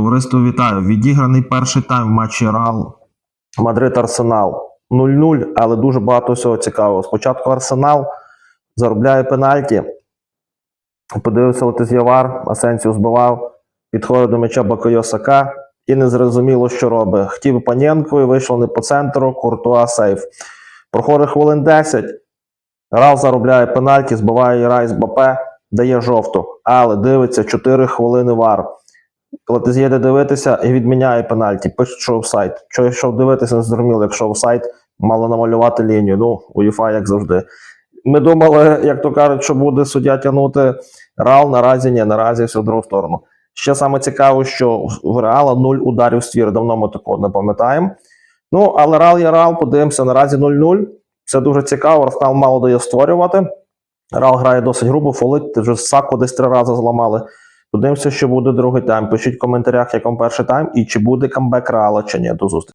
Товариство вітаю. Відіграний перший тайм в матчі Реал. Мадрид Арсенал 0-0, але дуже багато всього цікавого. Спочатку Арсенал заробляє пенальті. Подивився Летиз'явар, Асенсіо збивав, підходить до м'яча Бакойосака і не зрозуміло, що робить. Хотів Панєнко і вийшло не по центру, Куртуа сейф. Проходить хвилин 10. Рал заробляє пенальті, збиває Райс Бапе, дає жовту. Але дивиться 4 хвилини вар. Летиз'є йде дивитися і відміняє пенальті. Пишуть, що офсайд. Що йшов дивитися, не зрозуміло, якщо офсайд, мало намалювати лінію. Ну, УЄФА, як завжди. Ми думали, як то кажуть, що буде суддя тягнути Реал. Наразі ні, наразі все в другу сторону. Ще саме цікаво, що в Реала 0 ударів ствір. Давно ми такого не пам'ятаємо. Ну, але Реал є Реал, подивимося, наразі 0-0. Це дуже цікаво. Арсенал мало дає створювати. Реал грає досить грубо, фолить. Вже Саку десь три рази зламали. Подивимося, що буде другий тайм. Пишіть в коментарях, як вам перший тайм, і чи буде камбек Реала, чи ні. До зустрічі.